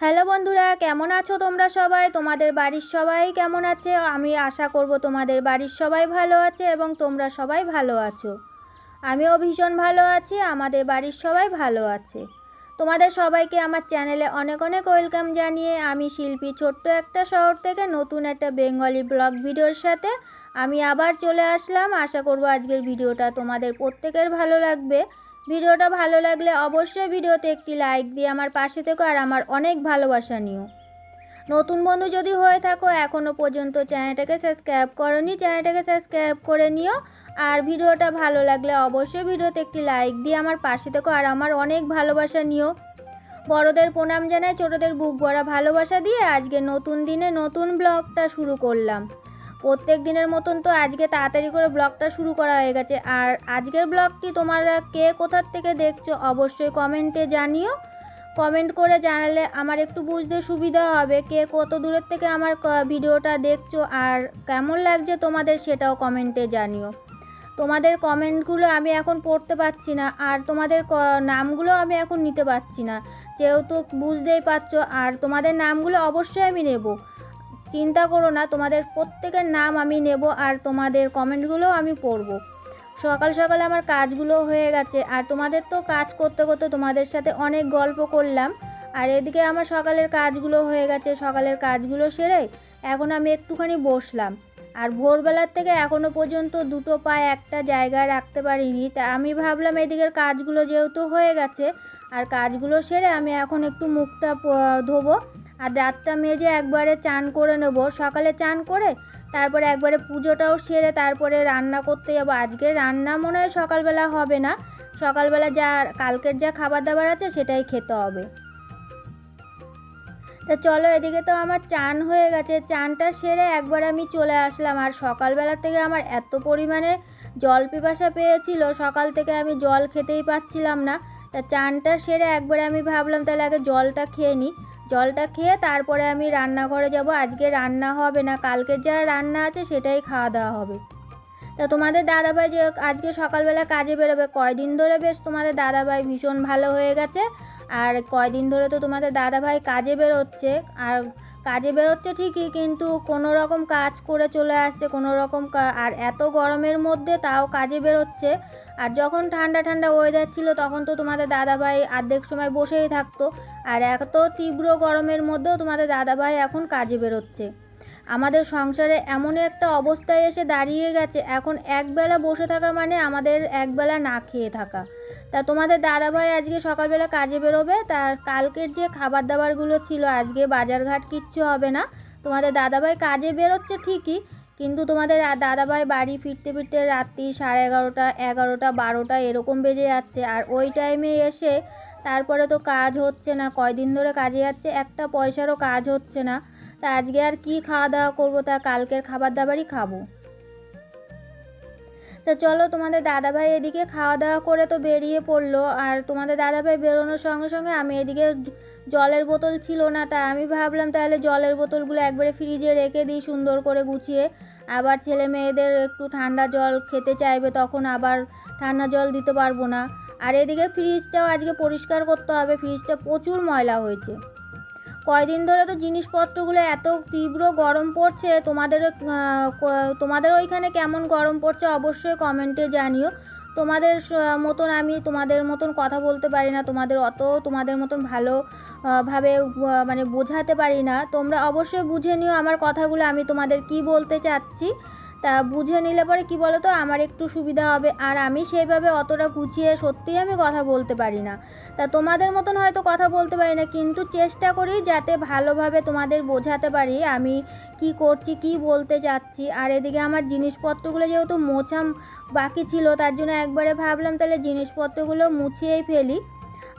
বন্ধুরা, কেমন আছো তোমরা সবাই? তোমাদের বাড়ির সবাই কেমন আছে? আমি আশা করব তোমাদের বাড়ির সবাই ভালো আছে এবং তোমরা সবাই ভালো আছো। আমিও ভীষণ ভালো আছি, আমাদের বাড়ির সবাই ভালো আছে। তোমাদের সবাইকে আমার চ্যানেলে অনেক অনেক ওয়েলকাম জানিয়ে আমি শিল্পী ছোট্ট একটা শহর থেকে নতুন একটা বেঙ্গলি ব্লগ ভিডিওর সাথে আমি আবার চলে আসলাম। আশা করব আজকের ভিডিওটা তোমাদের প্রত্যেকের ভালো লাগবে। ভিডিওটা ভালো লাগলে অবশ্যই ভিডিওতে একটি লাইক দিয়ে আমার পাশে থেকো আর আমার অনেক ভালোবাসা নিও। নতুন বন্ধু যদি হয়ে থাকো এখনও পর্যন্ত চ্যানেলটাকে সাবস্ক্রাইব করনি, চ্যানেলটাকে সাবস্ক্রাইব করে নিও। আর ভিডিওটা ভালো লাগলে অবশ্যই ভিডিওতে একটি লাইক দিয়ে আমার পাশে থেকো আর আমার অনেক ভালোবাসা নিও। বড়দের প্রণাম জানাই, ছোটদের বুক ভরা ভালোবাসা দিয়ে আজকে নতুন দিনে নতুন ব্লগটা শুরু করলাম। প্রত্যেক দিনের মতন তো আজকে তাড়াতাড়ি করে ব্লগটা শুরু করা হয়ে গেছে। আর আজকের ব্লগটি তোমরা কে কোথার থেকে দেখছ অবশ্যই কমেন্টে জানিও। কমেন্ট করে জানালে আমার একটু বুঝতে সুবিধা হবে কে কত দূরের থেকে আমার ভিডিওটা দেখছ আর কেমন লাগছে তোমাদের সেটাও কমেন্টে জানিও। তোমাদের কমেন্টগুলো আমি এখন পড়তে পারছি না আর তোমাদের নামগুলো আমি এখন নিতে পারছি না। যেহেতু বুঝতেই পারছ আর তোমাদের নামগুলো অবশ্যই আমি নেব। চিন্তা করো না, তোমাদের প্রত্যেকের নাম আমি নেব আর তোমাদের কমেন্টগুলোও আমি পড়ব। সকাল সকাল আমার কাজগুলো হয়ে গেছে আর তোমাদের তো কাজ করতে করতে তোমাদের সাথে অনেক গল্প করলাম। আর এদিকে আমার সকালের কাজগুলো হয়ে গেছে, সকালের কাজগুলো সেরে এখন আমি একটুখানি বসলাম। আর ভোরবেলার থেকে এখনও পর্যন্ত দুটো পায়ে একটা জায়গায় রাখতে পারিনি। তা আমি ভাবলাম এদিকের কাজগুলো যেহেতু হয়ে গেছে আর কাজগুলো সেরে আমি এখন একটু মুখটা প- ধোবো। আর দাঁতটা মেজে একবারে চান করে নেব। সকালে চান করে তারপরে একবারে পুজোটাও সেরে তারপরে রান্না করতে যাব। আজকে রান্না মনে হয় সকালবেলা হবে না। সকালবেলা যা কালকের যা খাবার দাবার আছে সেটাই খেতে হবে। তা চলো এদিকে তো আমার চান হয়ে গেছে। চানটা সেরে একবার আমি চলে আসলাম। আর সকালবেলা থেকে আমার এত পরিমাণে জল পিপাসা পেয়েছিল। সকাল থেকে আমি জল খেতেই পাচ্ছিলাম না। তা চানটা সেরে একবারে আমি ভাবলাম, তাহলে আগে জলটা খেয়ে নিই জলটা খেয়ে তারপরে আমি রান্নাঘরে যাব। আজকে রান্না হবে না কালকের যা রান্না আছে সেটাই খাওয়া দাওয়া হবে। তা তোমাদের দাদাভাই যে আজকে সকালবেলা কাজে বেরোবে, কয়দিন ধরে বেশ তোমাদের দাদাভাই ভীষণ ভালো হয়ে গেছে। আর কয়দিন ধরে তো তোমাদের দাদাভাই কাজে বেরোচ্ছে। আর কাজে বেরোচ্ছে ঠিকই, কিন্তু কোনো রকম কাজ করে চলে আসছে, কোনো রকম আর এত গরমের মধ্যে তাও কাজে বেরোচ্ছে। আর যখন ঠান্ডা ঠান্ডা ওয়েদার ছিল, তখন তো তোমাদের দাদাভাই অর্ধেক সময় বসেই থাকতো। আর এত তীব্র গরমের মধ্যেও তোমাদের দাদাভাই এখন কাজে বেরোচ্ছে। আমাদের সংসারে এমন একটা অবস্থায় এসে দাঁড়িয়ে গেছে, এখন একবেলা বসে থাকা মানে আমাদের একবেলা না খেয়ে থাকা। তা তোমাদের দাদাভাই আজকে সকালবেলা কাজে বেরোবে? তার কালকের যে খাবার দাবারগুলো ছিল, আজকে বাজারঘাট কিচ্ছু হবে না। তোমাদের দাদাভাই কাজে বেরোচ্ছে ঠিকই কিন্তু তোমাদের দাদাভাই বাড়ি ফিরতে ফিরতে রাত্রি সাড়ে এগারোটা এগারোটা, বারোটা এরকম বেজে যাচ্ছে। আর ওই টাইমে এসে তারপরে তো কাজ হচ্ছে না, কয়দিন ধরে কাজে যাচ্ছে, একটা পয়সারও কাজ হচ্ছে না। তা আজকে আর কি খাওয়া দাওয়া করব? তা কালকের খাবার দাবারই খাব। তা চলো তোমাদের দাদাভাই এদিকে খাওয়া দাওয়া করে তো বেরিয়ে পড়ল। আর তোমাদের দাদাভাই বেরোনোর সঙ্গে সঙ্গে আমি এদিকে জলের বোতল ছিল না, তা আমি ভাবলাম তাহলে জলের বোতলগুলো একবারে ফ্রিজে রেখে দিই সুন্দর করে গুছিয়ে। আবার ছেলে মেয়েদের একটু ঠান্ডা জল খেতে চাইবে, তখন আবার ঠান্ডা জল দিতে পারব না। আর এদিকে ফ্রিজটাও আজকে পরিষ্কার করতে হবে, ফ্রিজটা প্রচুর ময়লা হয়েছে। কয়দিন ধরে তো জিনিসপত্রগুলো এত তীব্র গরম পড়ছে, তোমাদের তোমাদের ওইখানে কেমন গরম পড়ছে অবশ্যই কমেন্টে জানিও। তোমাদের মতন আমি তোমাদের মতন কথা বলতে পারি না, তোমাদের অত তোমাদের মতন ভালো ভাবে মানে বোঝাতে পারি না। তোমরা অবশ্যই বুঝে নিও আমার কথাগুলো, আমি তোমাদের কি বলতে চাচ্ছি। তা বুঝে নিলে পরে কি বলো তো আমার একটু সুবিধা হবে। আর আমি সেইভাবে অতটা গুছিয়ে সত্যিই আমি কথা বলতে পারি না। তা তোমাদের মতন হয়তো কথা বলতে পারি না, কিন্তু চেষ্টা করি যাতে ভালোভাবে তোমাদের বোঝাতে পারি আমি কি করছি, কি বলতে চাচ্ছি। আর এদিকে আমার জিনিসপত্রগুলো যেহেতু মোছা বাকি ছিল, তার জন্য একবারে ভাবলাম তাহলে জিনিসপত্রগুলো মুছিয়েই ফেলি।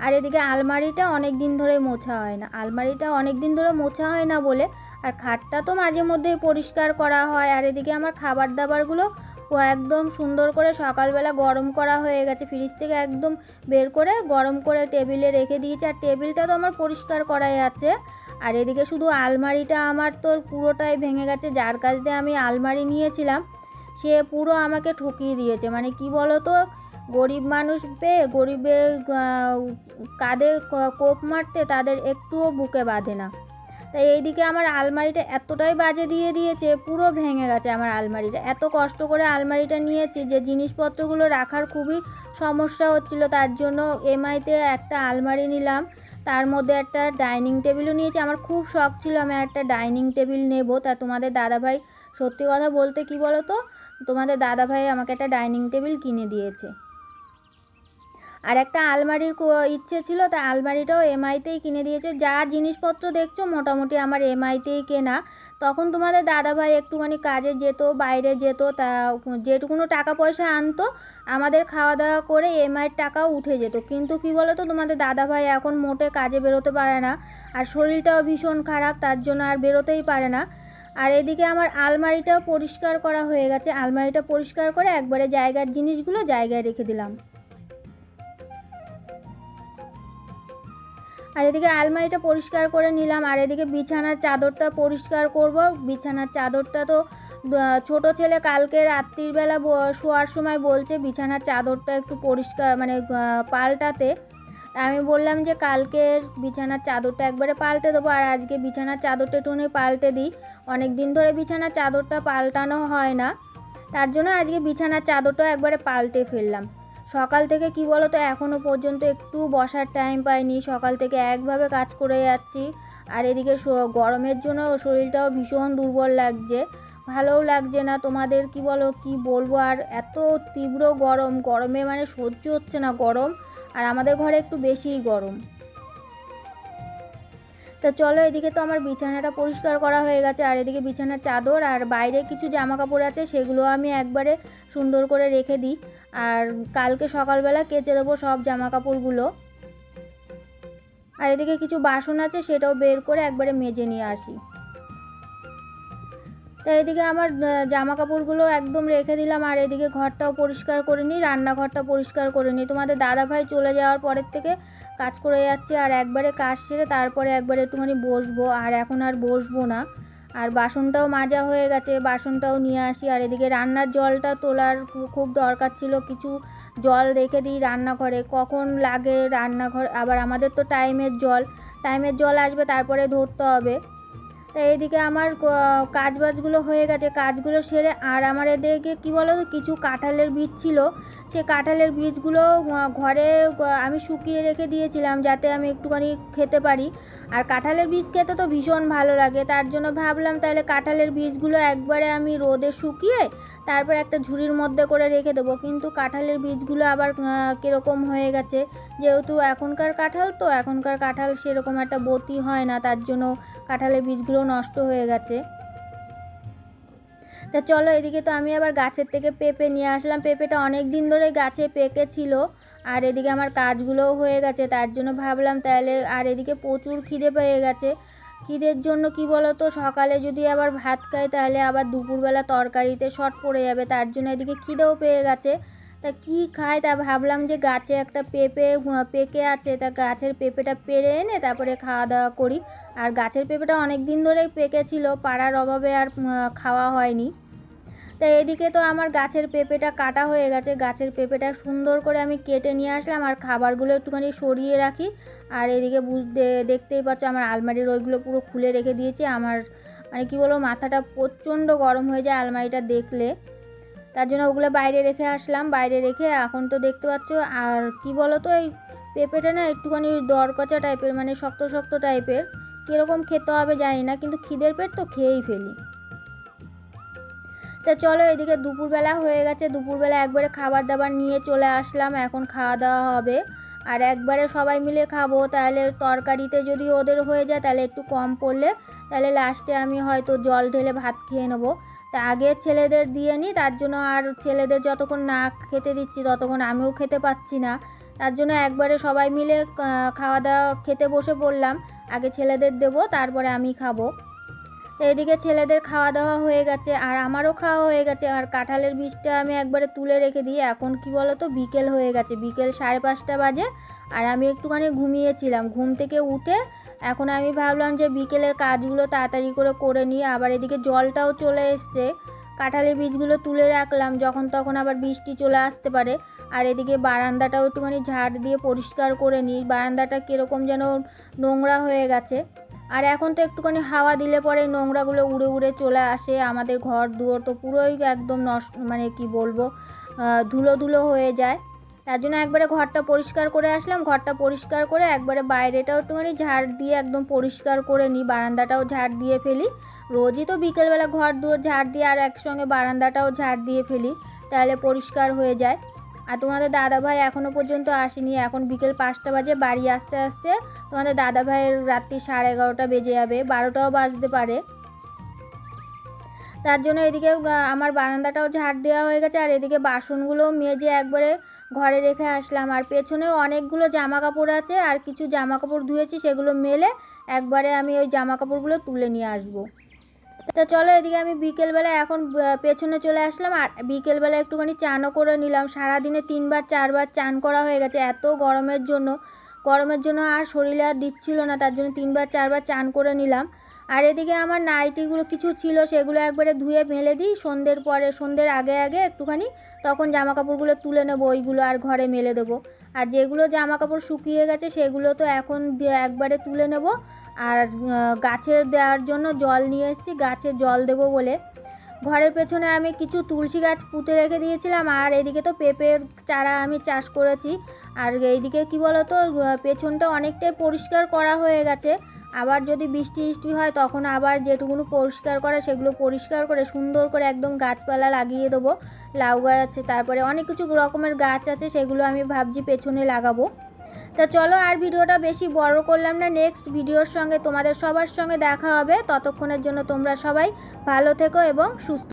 আর এদিকে আলমারিটা অনেক দিন ধরে মোছা হয় না। আলমারিটা অনেক দিন ধরে মোছা হয় না বলে আর খাটটা তো মাঝে মধ্যেই পরিষ্কার করা হয়, আর এদিকে আমার খাবার দাবারগুলো ও একদম সুন্দর করে সকালবেলা গরম করা হয়ে গেছে। ফ্রিজ থেকে একদম বের করে গরম করে টেবিলে রেখে দিয়েছি, আর টেবিলটা তো আমার পরিষ্কার করাই আছে। আর এদিকে শুধু আলমারিটা আমার তো পুরোটাই ভেঙে গেছে, যার কাছ দিয়ে আমি আলমারি নিয়েছিলাম, সে পুরো আমাকে ঠকিয়ে দিয়েছে। মানে কি বলো তো গরিব মানুষ পেয়ে গরিবের কাঁধে কোপ মারতে তাদের একটুও বুকে বাঁধে না। তাই এইদিকে আমার আলমারিটা এতটাই বাজে দিয়ে দিয়েছে, পুরো ভেঙে গেছে আমার আলমারিটা। এত কষ্ট করে আলমারিটা নিয়েছি যে জিনিসপত্রগুলো রাখার খুবই সমস্যা হচ্ছিল, তার জন্য এমআইতে একটা আলমারি নিলাম, তার মধ্যে একটা ডাইনিং টেবিলও নিয়েছি। আমার খুব শখ ছিল আমি একটা ডাইনিং টেবিল নেব। তা তোমাদের দাদাভাই সত্যি কথা বলতে কি বলো তো তোমাদের দাদাভাই আমাকে একটা ডাইনিং টেবিল কিনে দিয়েছে। আর একটা আলমারির ইচ্ছে ছিল, তা আলমারিটাও এমআইতেই কিনে দিয়েছে। যা জিনিসপত্র দেখছ, মোটামুটি আমার এমআইতেই কেনা। তখন তোমাদের দাদাভাই একটুখানি কাজে যেত, বাইরে যেত, তা যেটুকুনো টাকা পয়সা আনতো, আমাদের খাওয়া দাওয়া করে এমআইয়ের টাকাও উঠে যেত। কিন্তু কি বলো তো তোমাদের দাদাভাই এখন মোটে কাজে বেরোতে পারে না, আর শরীরটাও ভীষণ খারাপ, তার জন্য আর বেরোতেই পারে না। আর এদিকে আমার আলমারিটাও পরিষ্কার করা হয়ে গেছে। আলমারিটা পরিষ্কার করে একবারে জায়গার জিনিসগুলো জায়গায় রেখে দিলাম। আর এদিকে আলমারিটা পরিষ্কার করে নিলাম, আর এদিকে বিছানার চাদরটা পরিষ্কার করব। বিছানার চাদরটা তো ছোট ছেলে কালকে রাত্রিবেলা শোয়ার সময় বলছে বিছানার চাদরটা একটু পরিষ্কার মানে পাল্টাতে। আমি বললাম যে কালকের বিছানার চাদরটা একবারে পাল্টে দেবো, আর আজকে বিছানার চাদরটা একটুখানি পাল্টে দিই। অনেক দিন ধরে বিছানার চাদরটা পাল্টানো হয় না। তার জন্য আজকে বিছানার চাদরটা একবারে পাল্টে ফেললাম। সকাল থেকে কি বলো তো এখনও পর্যন্ত একটু বসার টাইম পাইনি। সকাল থেকে একভাবে কাজ করে যাচ্ছি। আর এদিকে গরমের জন্য শরীরটাও ভীষণ দুর্বল লাগছে। ভালোও লাগছে না। তোমাদের কি বলো, কি বলব? আর এত তীব্র গরম, গরমে মানে সহ্য হচ্ছে না গরম। আর আমাদের ঘরে একটু বেশিই গরম। তো চলো, এদিকে তো আমার বিছানাটা পরিষ্কার করা হয়ে গেছে। আর এদিকে বিছানার চাদর আর বাইরে কিছু জামা কাপড় আছে, সেগুলো আমি একবারে সুন্দর করে রেখে দিই। আর কালকে সকালবেলা কেচে দেবো সব জামা কাপড়গুলো আর এদিকে কিছু বাসন আছে, সেটাও বের করে একবারে মেজে নিয়ে আসি। তো এদিকে আমার জামা কাপড়গুলো একদম রেখে দিলাম, আর এদিকে ঘরটাও পরিষ্কার করে নিই, রান্নাঘরটা পরিষ্কার করে নিই। তোমাদের দাদাভাই চলে যাওয়ার পরের থেকে কাজ করে যাচ্ছে, আর একবারে কাজ সেরে তারপরে একবারে একটুখানি বসবো, আর এখন আর বসবো না। আর বাসনটাও মাজা হয়ে গেছে, বাসনটাও নিয়ে আসি। আর এদিকে রান্নার জলটা তোলার খুব দরকার ছিল, কিছু জল রেখে দিই রান্নাঘরে। কখন লাগে রান্নাঘর? আবার আমাদের তো টাইমের জল টাইমের জল আসবে তারপরে ধরতে হবে। তা এইদিকে আমার ক- কাজবাজগুলো হয়ে গেছে, কাজগুলো সেরে আর আমার এদিকে কী বলো কিছু কাঁঠালের বীজ ছিল। সে কাঁঠালের বীজগুলো ঘরে আমি শুকিয়ে রেখে দিয়েছিলাম যাতে আমি একটুখানি খেতে পারি। আর কাঁঠালের বীজ খেতে তো ভীষণ ভালো লাগে। তার জন্য ভাবলাম তাহলে কাঁঠালের বীজগুলো একবারে আমি রোদে শুকিয়ে তারপর একটা ঝুড়ির মধ্যে করে রেখে দেবো। কিন্তু কাঁঠালের বীজগুলো আবার কীরকম হয়ে গেছে? যেহেতু এখনকার কাঁঠাল তো এখনকার কাঁঠাল সেরকম একটা বতি হয় না, তার জন্য কাঁঠালের বীজগুলো নষ্ট হয়ে গেছে। তা চলো এদিকে তো আমি আবার গাছের থেকে পেঁপে নিয়ে আসলাম। পেঁপেটা অনেক দিন ধরে গাছে পেকে ছিল আর এদিকে আমার কাজগুলোও হয়ে গেছে, তার জন্য ভাবলাম তাহলে আর এদিকে প্রচুর খিদে পেয়ে গেছে। খিদের জন্য কি বলো তো সকালে যদি আবার ভাত খাই তাহলে আবার দুপুরবেলা তরকারিতে শর্ট পড়ে যাবে, তার জন্য এদিকে খিদেও পেয়ে গেছে। তা কি খাই তা ভাবলাম যে গাছে একটা পেঁপে পেকে আছে, তা গাছের পেঁপেটা পেরে এনে তারপরে খাওয়া দাওয়া করি। আর গাছের পেঁপেটা অনেক দিন ধরেই পেকেছিল, পাড়ার অভাবে আর খাওয়া হয়নি। তা এদিকে তো আমার গাছের পেঁপেটা কাটা হয়ে গেছে। গাছের পেঁপেটা সুন্দর করে আমি কেটে নিয়ে আসলাম আর খাবারগুলো একটুখানি সরিয়ে রাখি। আর এদিকে বুঝতে দেখতেই পাচ্ছ আমার আলমারির ওইগুলো পুরো খুলে রেখে দিয়েছি। আমার মানে কী বলব, মাথাটা প্রচণ্ড গরম হয়ে যায় আলমারিটা দেখলে। তার জন্য ওগুলো বাইরে রেখে আসলাম। বাইরে রেখে এখন তো দেখতে পাচ্ছ, আর কি বলো তো এই পেঁপেটা না একটুখানি দরকচা টাইপের মানে শক্ত শক্ত টাইপের কীরকম খেতে হবে জানি না, কিন্তু খিদের পেট তো খেয়েই ফেলি। তা চলো এদিকে দুপুরবেলা হয়ে গেছে, দুপুরবেলা একবারে খাবার দাবার নিয়ে চলে আসলাম, এখন খাওয়া দাওয়া হবে। আর একবারে সবাই মিলে খাব, তাহলে তরকারিতে যদি ওদের হয়ে যায় তাহলে একটু কম পড়লে, তাহলে লাস্টে আমি হয়তো জল ঢেলে ভাত খেয়ে নেব। তা আগে ছেলেদের দিয়ে নিই তার জন্য আর ছেলেদের যতক্ষণ না খেতে দিচ্ছি ততক্ষণ আমিও খেতে পাচ্ছি না। তার জন্য একবারে সবাই মিলে খাওয়া দাওয়া খেতে বসে পড়লাম, আগে ছেলেদের দেবো, তারপরে আমি খাব। এদিকে ছেলেদের খাওয়া দাওয়া হয়ে গেছে, আর আমারও খাওয়া হয়ে গেছে, আর কাঁঠালের বীজটা আমি একবারে তুলে রেখে দিই। এখন কি বলো তো বিকেল হয়ে গেছে, বিকেল সাড়ে পাঁচটা বাজে, আর আমি একটুখানি ঘুমিয়েছিলাম। ঘুম থেকে উঠে এখন আমি ভাবলাম যে বিকেলের কাজগুলো তাড়াতাড়ি করে করে নিই, আবার এদিকে জলটাও চলে এসছে। কাঁঠালের বীজগুলো তুলে রাখলাম, যখন তখন আবার বৃষ্টি চলে আসতে পারে, আর এদিকে বারান্দাটাও একটুখানি ঝাড় দিয়ে পরিষ্কার করে নিই। বারান্দাটা কীরকম যেন নোংরা হয়ে গেছে। আর এখন তো একটুখানি হাওয়া দিলে পরে নোংরাগুলো উড়ে উড়ে চলে আসে। আমাদের ঘর দুয়ার তো পুরোই একদম নষ্ট মানে কি বলব ধুলো ধুলো হয়ে যায়। তার জন্য একবারে ঘরটা পরিষ্কার করে আসলাম। ঘরটা পরিষ্কার করে একবারে বাইরেটাও একটুখানি ঝাড় দিয়ে একদম পরিষ্কার করে নিই। বারান্দাটাও ঝাড় দিয়ে ফেলি। রোজই তো বিকেলবেলা ঘর দুয়ার ঝাড় দিয়ে আর একসঙ্গে বারান্দাটাও ঝাড় দিয়ে ফেলি। তাহলে পরিষ্কার হয়ে যায়। আর তোমাদের দাদাভাই এখনও পর্যন্ত আসেনি। এখন বিকেল পাঁচটা বাজে, বাড়ি আসতে আসতে তোমাদের দাদাভাইয়ের রাত্রি সাড়ে এগারোটা বেজে যাবে, বারোটাও বাজতে পারে। তার জন্য এদিকে আমার বারান্দাটাও ঝাড় দেওয়া হয়ে গেছে, আর এদিকে বাসনগুলোও মেজে একবারে ঘরে রেখে আসলাম। আর পেছনেও অনেকগুলো জামা কাপড় আছে, আর কিছু জামা কাপড় ধুয়েছি, সেগুলো মেলে একবারে আমি ওই জামা কাপড়গুলো তুলে নিয়ে আসব। তা চলো এদিকে আমি বিকেলবেলা এখন পেছনে চলে আসলাম আর বিকেলবেলা একটুখানি চানও করে নিলাম। সারাদিনে তিনবার, চারবার চান করা হয়ে গেছে এত গরমের জন্য। গরমের জন্য আর শরীরে আর দিচ্ছিল না, তার জন্য তিনবার, চারবার চান করে নিলাম। আর এদিকে আমার নাইটিগুলো কিছু ছিল, সেগুলো একবারে ধুয়ে মেলে দিই। সন্ধ্যের পরে, সন্ধ্যের আগে আগে একটুখানি তখন জামা কাপড়গুলো তুলে নেব, ওইগুলো আর ঘরে মেলে দেবো। আর যেগুলো জামা কাপড় শুকিয়ে গেছে, সেগুলো তো এখন একবারে তুলে নেব। আর গাছে দেওয়ার জন্য জল নিয়ে এসেছি, গাছে জল দেবো বলে। ঘরের পেছনে আমি কিছু তুলসী গাছ পুঁতে রেখে দিয়েছিলাম, আর এদিকে তো পেঁপের চারা আমি চাষ করেছি। আর এইদিকে কি বলো তো পেছনটা অনেকটাই পরিষ্কার করা হয়ে গেছে। আবার যদি বৃষ্টি বৃষ্টি হয়, তখন আবার যেটুকুনো পরিষ্কার করা, সেগুলো পরিষ্কার করে, সুন্দর করে একদম গাছপালা লাগিয়ে দেবো। লাউ গাছ আছে, তারপরে অনেক কিছু রকমের গাছ আছে, সেগুলো আমি ভাবছি পেছনে লাগাবো। তা চলো আর ভিডিওটা বেশি বড় করলাম না। নেক্সট ভিডিওর সঙ্গে তোমাদের সবার সঙ্গে দেখা হবে। ততক্ষণের জন্য তোমরা সবাই ভালো থেকো এবং সুস্থ